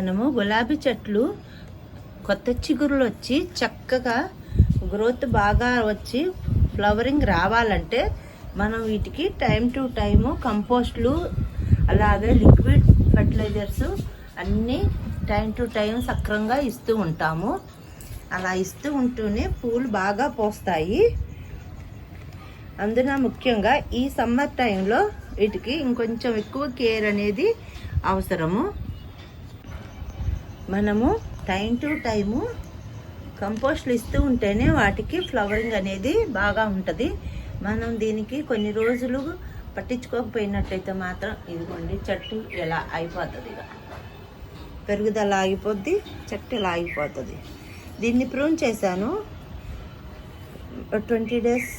మనము గులాబీ చెట్లు కొత్త చిగురులు వచ్చి చక్కగా గ్రోత్ బాగా వచ్చి ఫ్లవరింగ్ రావాలంటే మనం వీటికి టైం టు టైము కంపోస్ట్లు అలాగే లిక్విడ్ ఫర్టిలైజర్స్ అన్నీ టైం టు టైం సక్రంగా ఇస్తూ ఉంటాము. అలా ఇస్తూ ఉంటూనే పూలు బాగా పోస్తాయి. అందున ముఖ్యంగా ఈ సమ్మర్ టైంలో వీటికి ఇంకొంచెం ఎక్కువ కేర్ అనేది అవసరము. మనము టైం టు టైము కంపోస్ట్లు ఇస్తూ ఉంటేనే వాటికి ఫ్లవరింగ్ అనేది బాగా ఉంటుంది. మనం దీనికి కొన్ని రోజులు పట్టించుకోకపోయినట్టయితే మాత్రం ఇదిగోండి చెట్టు ఎలా అయిపోతుంది ఇక. పెరుగుదల ఆగిపోద్ది చెట్టు ఇలా ఆగిపోతుంది దీన్ని ప్రూన్ చేశాను. Twenty days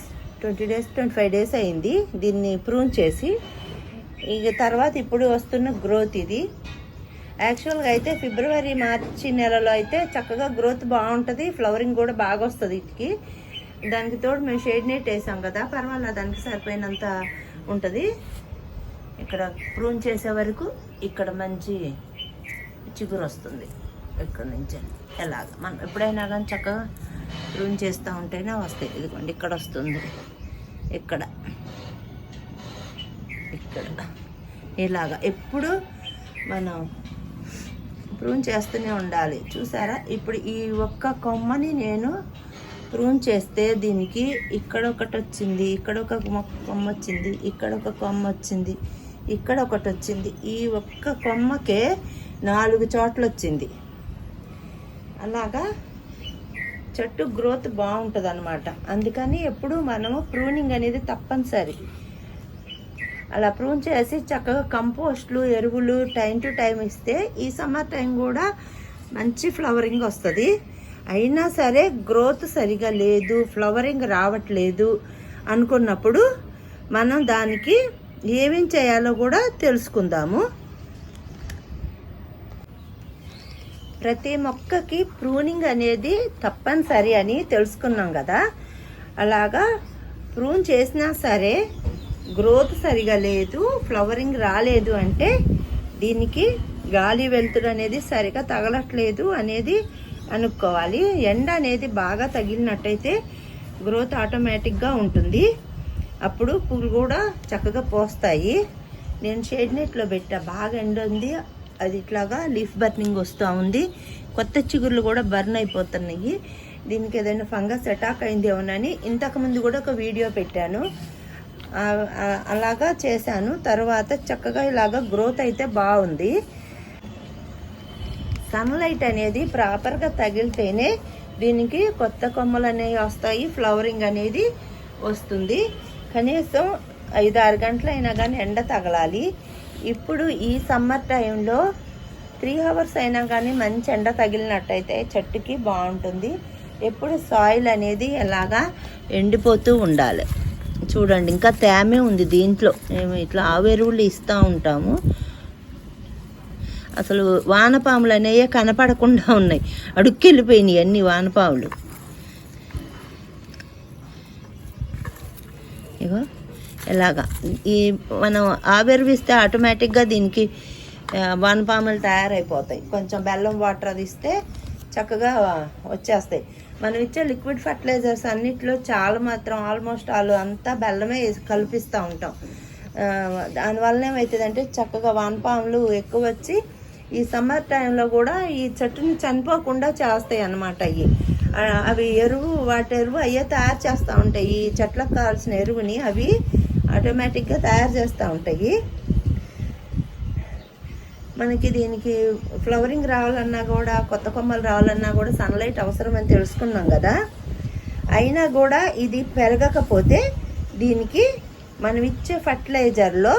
twenty days twenty five days అయింది దీన్ని ప్రూన్ చేసి. ఇక తర్వాత ఇప్పుడు వస్తున్న గ్రోత్ ఇది. యాక్చువల్గా అయితే ఫిబ్రవరి మార్చి నెలలో అయితే చక్కగా గ్రోత్ బాగుంటుంది. ఫ్లవరింగ్ కూడా బాగా వస్తుంది వీటికి దానికి తోడు మేము షేడ్ నెట్ వేసాం కదా. పర్వాలేదు దానికి సరిపోయినంత ఉంటుంది. ఇక్కడ ప్రూన్ చేసే వరకు ఇక్కడ మంచి చిగురు వస్తుంది. ఇక్కడ నుంచి ఎలాగ? మనం ఎప్పుడైనా కానీ చక్కగా ప్రూన్ చేస్తూ ఉంటేనే వస్తాయి. ఇదిగోండి ఇక్కడ వస్తుంది. ఇక్కడ. ఇక్కడ. ఇలాగ. ఎప్పుడు మనం ప్రూన్ చేస్తూనే ఉండాలి. చూసారా? ఇప్పుడు ఈ ఒక్క కొమ్మని నేను ప్రూన్ చేస్తే దీనికి ఇక్కడ ఒకటి వచ్చింది ఇక్కడ ఒక కొమ్మ వచ్చింది ఇక్కడ ఒక కొమ్మ వచ్చింది ఇక్కడ ఒకటి వచ్చింది. ఈ ఒక్క కొమ్మకే నాలుగు చోట్ల వచ్చింది. అలాగా? చెట్టు గ్రోత్ బాగుంటుంది అనమాట అందుకని ఎప్పుడు మనము ప్రూనింగ్ అనేది తప్పనిసరి. అలా ప్రూన్ చేసి చక్కగా కంపోస్ట్లు ఎరువులు టైం టు టైం ఇస్తే ఈ సమ్మర్ టైం కూడా మంచి ఫ్లవరింగ్ వస్తుంది. అయినా సరే గ్రోత్ సరిగా లేదు ఫ్లవరింగ్ రావట్లేదు అనుకున్నప్పుడు మనం దానికి ఏమేం చేయాలో కూడా తెలుసుకుందాము. ప్రతి మొక్కకి ప్రూనింగ్ అనేది తప్పనిసరి అని తెలుసుకున్నాం కదా. అలాగా ప్రూన్ చేసినా సరే గ్రోత్ సరిగా లేదు ఫ్లవరింగ్ రాలేదు అంటే దీనికి గాలి వెలుతురు అనేది సరిగా తగలట్లేదు అనేది అనుకోవాలి. ఎండ అనేది బాగా తగిలినట్టయితే గ్రోత్ ఆటోమేటిక్గా ఉంటుంది. అప్పుడు పూలు కూడా చక్కగా పోస్తాయి. నేను షేడ్ నెట్లో పెట్టా బాగా ఎండ ఉంది. అది ఇట్లాగా లీఫ్ బర్నింగ్ వస్తూ ఉంది. కొత్త చిగుర్లు కూడా బర్న్ అయిపోతున్నాయి. దీనికి ఏదైనా ఫంగస్ అటాక్ అయిందేమోనని ఇంతకుముందు కూడా ఒక వీడియో పెట్టాను. అలాగా చేశాను. తర్వాత చక్కగా ఇలాగా గ్రోత్ అయితే బాగుంది. సన్లైట్ అనేది ప్రాపర్గా తగిలితేనే దీనికి కొత్త కొమ్మలు అనేవి వస్తాయి ఫ్లవరింగ్ అనేది వస్తుంది. కనీసం ఐదు ఆరు గంటలైనా కానీ ఎండ తగలాలి. ఇప్పుడు ఈ సమ్మర్ టైంలో త్రీ అవర్స్ అయినా కానీ మంచి ఎండ తగిలినట్టయితే చెట్టుకి బాగుంటుంది. ఎప్పుడు సాయిల్ అనేది ఎలాగా ఎండిపోతూ ఉండాలి. చూడండి ఇంకా తేమే ఉంది దీంట్లో. మేము ఇట్లా ఆవెరువులు ఇస్తూ ఉంటాము. అసలు వానపాములు అనేవి కనపడకుండా ఉన్నాయి. అడుక్కెళ్ళిపోయినాయి అన్ని వానపాములు. ఇగో ఎలాగా? ఈ మనం ఆవిర్విస్తే ఆటోమేటిక్గా దీనికి వానపాములు తయారైపోతాయి. కొంచెం బెల్లం వాటర్ అది ఇస్తే చక్కగా వచ్చేస్తాయి. మనం ఇచ్చే లిక్విడ్ ఫర్టిలైజర్స్ అన్నిట్లో చాలా మాత్రం ఆల్మోస్ట్ ఆల్ అంతా బెల్లమే కల్పిస్తూ ఉంటాం. దానివల్ల ఏమవుతుందంటే చక్కగా వానపాములు ఎక్కువ వచ్చి ఈ సమ్మర్ టైంలో కూడా ఈ చెట్టుని చనిపోకుండా చేస్తాయి అన్నమాట అవి అవి ఎరువు వాటి ఎరువు అయ్యే తయారు చేస్తూ ఉంటాయి. ఈ చెట్లకు కావాల్సిన ఎరువుని అవి ఆటోమేటిక్గా తయారు చేస్తూ ఉంటాయి. మనకి దీనికి ఫ్లవరింగ్ రావాలన్నా కూడా కొత్త కొమ్మలు రావాలన్నా కూడా సన్లైట్ అవసరం అని తెలుసుకున్నాం కదా. అయినా కూడా ఇది పెరగకపోతే దీనికి మనం ఇచ్చే ఫర్టిలైజర్లో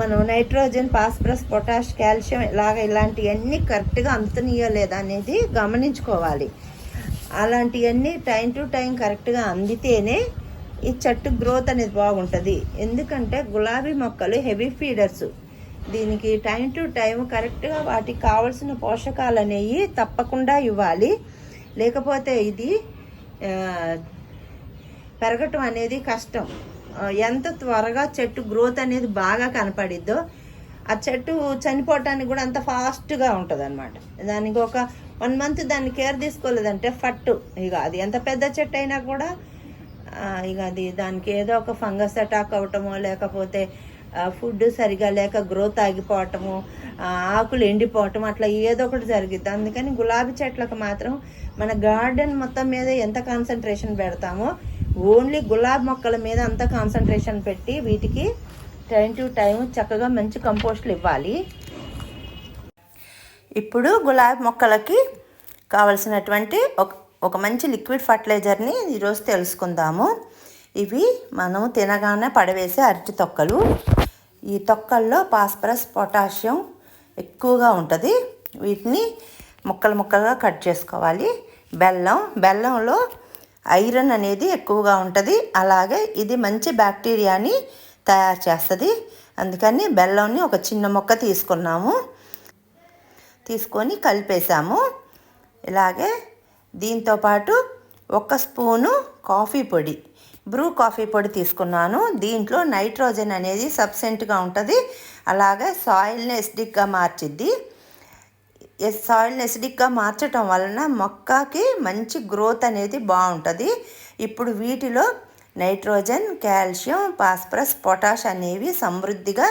మనం నైట్రోజన్ ఫాస్ఫరస్ పొటాష్ కాల్షియం ఇలాగ ఇలాంటివన్నీ కరెక్ట్గా అందుతున్నాయో లేదా అనేది గమనించుకోవాలి. అలాంటివన్నీ టైం టు టైం కరెక్ట్గా అందితేనే ఈ చెట్టు గ్రోత్ అనేది బాగుంటుంది. ఎందుకంటే గులాబీ మొక్కలు హెవీ ఫీడర్స్ దీనికి టైం టు టైం కరెక్ట్గా వాటికి కావలసిన పోషకాలు అనేవి తప్పకుండా ఇవ్వాలి. లేకపోతే ఇది పెరగటం అనేది కష్టం. ఎంత త్వరగా చెట్టు గ్రోత్ అనేది బాగా కనపడిద్దో ఆ చెట్టు చనిపోవటానికి కూడా అంత ఫాస్ట్గా ఉంటుంది అనమాట దానికి ఒక వన్ మంత్ దాన్ని కేర్ తీసుకోలేదంటే ఫట్టు. ఇక అది ఎంత పెద్ద చెట్టు అయినా కూడా ఇక అది దానికి ఏదో ఒక ఫంగస్ అటాక్ అవటమో లేకపోతే ఫుడ్ సరిగా లేక గ్రోత్ ఆగిపోవటము ఆకులు ఎండిపోవటం అట్లా ఏదో ఒకటి జరిగిద్ది. అందుకని గులాబీ చెట్లకు మాత్రం మన గార్డెన్ మొత్తం మీద ఎంత కాన్సన్ట్రేషన్ పెడతామో ఓన్లీ గులాబీ మొక్కల మీద అంత కాన్సన్ట్రేషన్ పెట్టి వీటికి టైం టు టైం చక్కగా మంచి కంపోస్ట్లు ఇవ్వాలి. ఇప్పుడు గులాబీ మొక్కలకి కావలసినటువంటి ఒక ఒక మంచి లిక్విడ్ ఫర్టిలైజర్ని ఈరోజు తెలుసుకుందాము. ఇవి మనం తినగానే పడవేసే అరటి తొక్కలు. ఈ తొక్కల్లో పాస్పరస్ పొటాషియం ఎక్కువగా ఉంటుంది. వీటిని ముక్కలు ముక్కలుగా కట్ చేసుకోవాలి. బెల్లం బెల్లంలో ఐరన్ అనేది ఎక్కువగా ఉంటుంది. అలాగే ఇది మంచి బ్యాక్టీరియాని తయారు చేస్తుంది. అందుకని బెల్లంని ఒక చిన్న మొక్క తీసుకున్నాము. తీసుకొని కలిపేసాము ఇలాగే దీంతో పాటు ఒక స్పూను కాఫీ పొడి. బ్రూ కాఫీ పొడి తీసుకున్నాను. దీంట్లో నైట్రోజన్ అనేది సబ్సెంట్గా ఉంటుంది. అలాగే సాయిల్ని ఎసిడిక్గా మార్చిద్ది. సాయిల్ని ఎసిడిక్గా మార్చటం వలన మొక్కకి మంచి గ్రోత్ అనేది బాగుంటుంది. ఇప్పుడు వీటిలో నైట్రోజన్ కాల్షియం ఫాస్ఫరస్ పొటాష్ అనేవి సమృద్ధిగా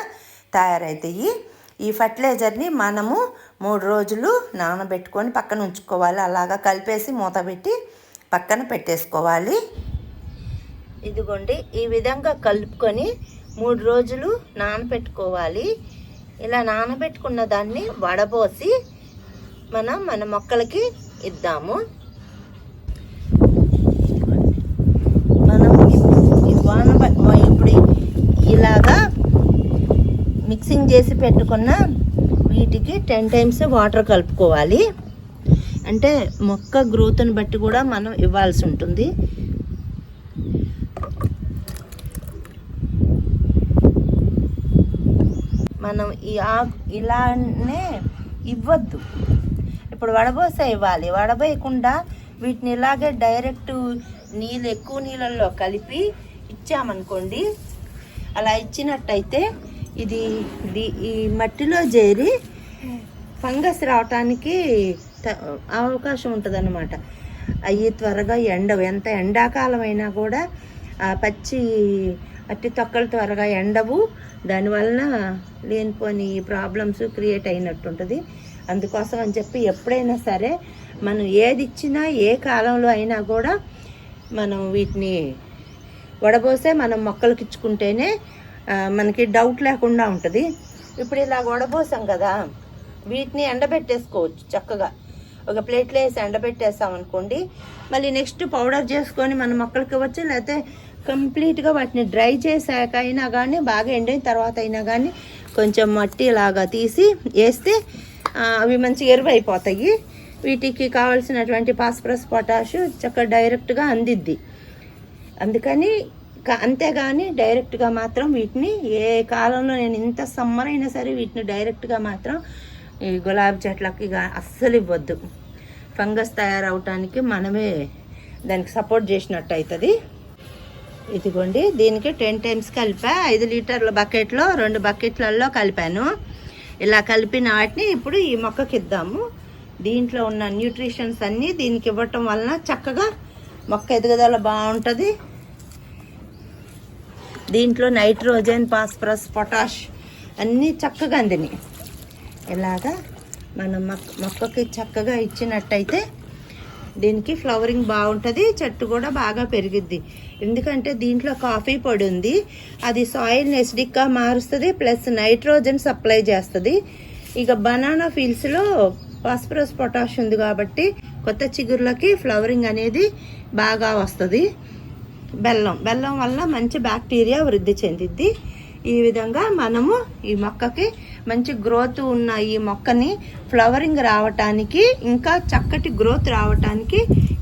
తయారవుతాయి ఈ ఫర్టిలైజర్ని మనము మూడు రోజులు నానబెట్టుకొని పక్కన ఉంచుకోవాలి. అలాగా కలిపేసి మూత పెట్టి పక్కన పెట్టేసుకోవాలి. ఇదిగోండి ఈ విధంగా కలుపుకొని మూడు రోజులు నానబెట్టుకోవాలి. ఇలా నానబెట్టుకున్న దాన్ని వడబోసి మనం మన మొక్కలకి ఇద్దాము. మనం వాన ఇప్పుడు ఇలాగా మిక్సింగ్ చేసి పెట్టుకున్న వీటికి టెన్ టైమ్స్ వాటర్ కలుపుకోవాలి. అంటే మొక్క గ్రోత్ని బట్టి కూడా మనం ఇవ్వాల్సి ఉంటుంది. మనం ఈ ఆకు ఇలానే ఇవ్వద్దు. ఇప్పుడు వడబోస ఇవ్వాలి. వడబోయకుండా వీటిని ఇలాగే డైరెక్ట్ నీళ్ళు ఎక్కువ నీళ్ళల్లో కలిపి ఇచ్చామనుకోండి అలా ఇచ్చినట్టయితే ఇది ఈ మట్టిలో చేరి ఫంగస్ రావటానికి అవకాశం ఉంటుంది అవి త్వరగా ఎండవు. ఎంత ఎండాకాలం అయినా కూడా ఆ పచ్చి అట్టి తొక్కలు త్వరగా ఎండవు. దానివలన లేనిపోని ప్రాబ్లమ్స్ క్రియేట్ అయినట్టుంటుంది. అందుకోసం అని చెప్పి ఎప్పుడైనా సరే మనం ఏది ఇచ్చినా ఏ కాలంలో అయినా కూడా మనం వీటిని వడబోసే మనం మొక్కలకి ఇచ్చుకుంటేనే మనకి డౌట్ లేకుండా ఉంటుంది. ఇప్పుడు ఇలా వడబోసాం కదా వీటిని ఎండబెట్టేసుకోవచ్చు చక్కగా. ఒక ప్లేట్లో వేసి ఎండబెట్టేసాం అనుకోండి. మళ్ళీ నెక్స్ట్ పౌడర్ చేసుకొని మన మొక్కలకి ఇవ్వచ్చు లేకపోతే కంప్లీట్గా వాటిని డ్రై చేసాక అయినా కానీ బాగా ఎండిన తర్వాత అయినా కానీ కొంచెం మట్టి లాగా తీసి వేస్తే అవి మంచి ఎరువు అయిపోతాయి వీటికి కావాల్సినటువంటి ఫాస్ఫరస్ పొటాష్ చక్కగా డైరెక్ట్గా అందిద్ది. అందుకని అంతేగాని డైరెక్ట్గా మాత్రం వీటిని ఏ కాలంలో నేను ఇంత సమ్మర్ అయినా సరే వీటిని డైరెక్ట్గా మాత్రం ఈ గులాబీ చెట్లకి అస్సలు ఇవ్వద్దు ఫంగస్ తయారవటానికి మనమే దానికి సపోర్ట్ చేసినట్టు అవుతుంది ఇదిగోండి దీనికి టెన్ టైమ్స్ కలిపా. ఐదు లీటర్ల బకెట్లో రెండు బకెట్లలో కలిపాను. ఇలా కలిపిన వాటిని ఇప్పుడు ఈ మొక్కకి ఇద్దాము దీంట్లో ఉన్న న్యూట్రిషన్స్ అన్నీ దీనికి ఇవ్వటం వలన చక్కగా మొక్క ఎదుగుదల బాగుంటుంది. దీంట్లో నైట్రోజన్ ఫాస్ఫరస్ పొటాష్ అన్నీ చక్కగా అందినాయి. ఇలాగా మనం మొక్క మొక్కకి చక్కగా ఇచ్చినట్టయితే దీనికి ఫ్లవరింగ్ బాగుంటుంది చెట్టు కూడా బాగా పెరిగిద్ది. ఎందుకంటే దీంట్లో కాఫీ పొడి ఉంది అది సాయిల్ని ఎసిడిక్గా మారుస్తుంది ప్లస్ నైట్రోజన్ సప్లై చేస్తుంది. ఇక బనానా ఫీల్డ్స్లో ఫాస్ఫరస్ పొటాష్ ఉంది కాబట్టి కొత్త చిగుర్లకి ఫ్లవరింగ్ అనేది బాగా వస్తుంది. బెల్లం బెల్లం వల్ల మంచి బ్యాక్టీరియా వృద్ధి చెందిద్ది. ఈ విధంగా మనము ఈ మొక్కకి మంచి గ్రోత్ ఉన్న ఈ మొక్కని ఫ్లవరింగ్ రావటానికి ఇంకా చక్కటి గ్రోత్ రావటానికి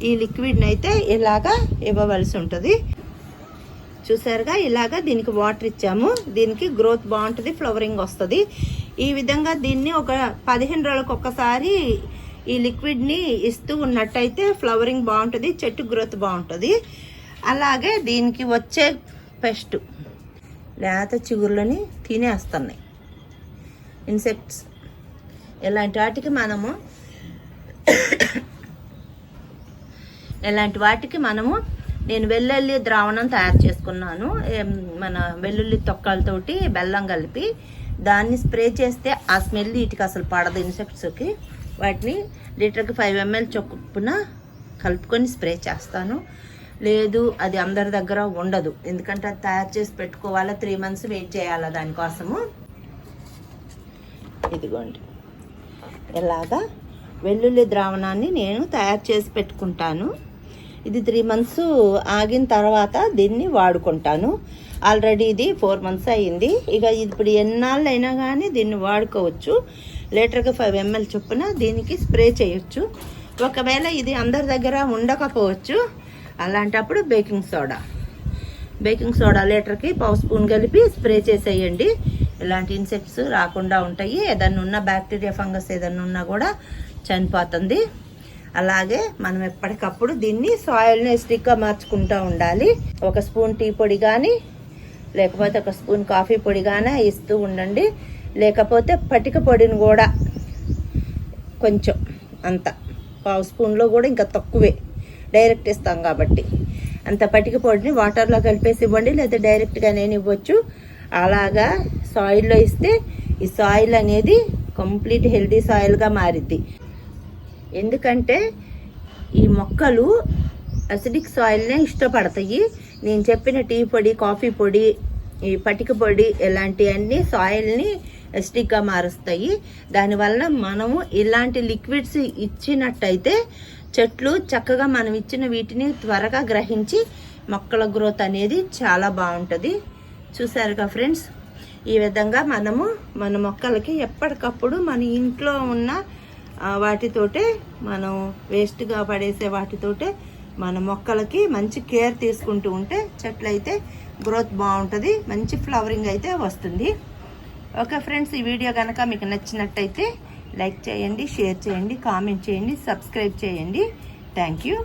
ఈ లిక్విడ్ని అయితే ఇలాగా ఇవ్వవలసి ఉంటుంది. చూసారుగా ఇలాగా దీనికి వాటర్ ఇచ్చాము. దీనికి గ్రోత్ బాగుంటుంది ఫ్లవరింగ్ వస్తుంది. ఈ విధంగా దీన్ని ఒక పదిహేను రోజులకు ఒక్కసారి ఈ లిక్విడ్ని ఇస్తూ ఉన్నట్టయితే ఫ్లవరింగ్ బాగుంటుంది చెట్టు గ్రోత్ బాగుంటుంది. అలాగే దీనికి వచ్చే పెస్ట్ లేత చిగుర్లని తినేస్తున్నాయి. ఇన్సెక్ట్స్ ఇలాంటి వాటికి మనము ఇలాంటి వాటికి మనము నేను వెల్లుల్లి ద్రావణం తయారు చేసుకున్నాను. మన వెల్లుల్లి తొక్కలతోటి బెల్లం కలిపి దాన్ని స్ప్రే చేస్తే ఆ స్మెల్ వీటికి అసలు పడదు ఇన్సెక్ట్స్కి వాటిని లీటర్కి ఫైవ్ ఎంఎల్ చొప్పున కలుపుకొని స్ప్రే చేస్తాను. లేదు అది అందరి దగ్గర ఉండదు. ఎందుకంటే అది తయారు చేసి పెట్టుకోవాలా త్రీ మంత్స్ వెయిట్ చేయాలా దానికోసము. ఇదిగోండి. ఇలాగా వెల్లుల్లి ద్రావణాన్ని నేను తయారు చేసి పెట్టుకుంటాను. ఇది త్రీ మంత్స్ ఆగిన తర్వాత దీన్ని వాడుకుంటాను. ఆల్రెడీ ఇది ఫోర్ మంత్స్ అయ్యింది. ఇక ఇప్పుడు ఎన్నాళ్ళు అయినా కానీ దీన్ని వాడుకోవచ్చు. లీటర్కి ఫైవ్ ఎంఎల్ చొప్పున దీనికి స్ప్రే చేయొచ్చు. ఒకవేళ ఇది అందరి దగ్గర ఉండకపోవచ్చు. అలాంటప్పుడు బేకింగ్ సోడా బేకింగ్ సోడా లీటర్కి పావు స్పూన్ కలిపి స్ప్రే చేసేయండి. ఇలాంటి ఇన్సెక్ట్స్ రాకుండా ఉంటాయి. ఏదన్నా ఉన్న బ్యాక్టీరియా ఫంగస్ ఏదన్నా ఉన్నా కూడా చనిపోతుంది. అలాగే మనం ఎప్పటికప్పుడు దీన్ని సాయిల్ని స్టిక్గా మార్చుకుంటూ ఉండాలి. ఒక స్పూన్ టీ పొడి కానీ లేకపోతే ఒక స్పూన్ కాఫీ పొడి కానీ ఇస్తూ ఉండండి. లేకపోతే పటిక పొడిని కూడా కొంచెం అంత పావు స్పూన్లో కూడా ఇంకా తక్కువే. డైరెక్ట్ ఇస్తాం కాబట్టి. అంత పటిక పొడిని వాటర్లో కలిపేసి ఇవ్వండి లేదా డైరెక్ట్గా నేను ఇవ్వచ్చు. అలాగా సాయిల్లో ఇస్తే ఈ సాయిల్ అనేది కంప్లీట్ హెల్దీ సాయిల్గా మారిద్ది. ఎందుకంటే ఈ మొక్కలు అసిడిక్ సాయిల్నే ఇష్టపడతాయి. నేను చెప్పిన టీ పొడి కాఫీ పొడి ఈ పటిక పొడి ఇలాంటివన్నీ సాయిల్ని అసిడిక్గా మారుస్తాయి. దానివల్ల మనము ఇలాంటి లిక్విడ్స్ ఇచ్చినట్టయితే చెట్లు చక్కగా మనం ఇచ్చిన వీటిని త్వరగా గ్రహించి మొక్కల గ్రోత్ అనేది చాలా బాగుంటుంది. చూసారుగా ఫ్రెండ్స్? ఈ విధంగా మనము మన మొక్కలకి ఎప్పటికప్పుడు మన ఇంట్లో ఉన్న వాటితోటే మనం వేస్ట్గా పడేసే వాటితోటే మన మొక్కలకి మంచి కేర్ తీసుకుంటూ ఉంటే చెట్లు అయితే గ్రోత్ బాగుంటుంది మంచి ఫ్లవరింగ్ అయితే వస్తుంది. ఓకే ఫ్రెండ్స్ ఈ వీడియో కనుక మీకు నచ్చినట్టయితే లైక్ చేయండి షేర్ చేయండి కామెంట్ చేయండి సబ్స్క్రైబ్ చేయండి. Thank you.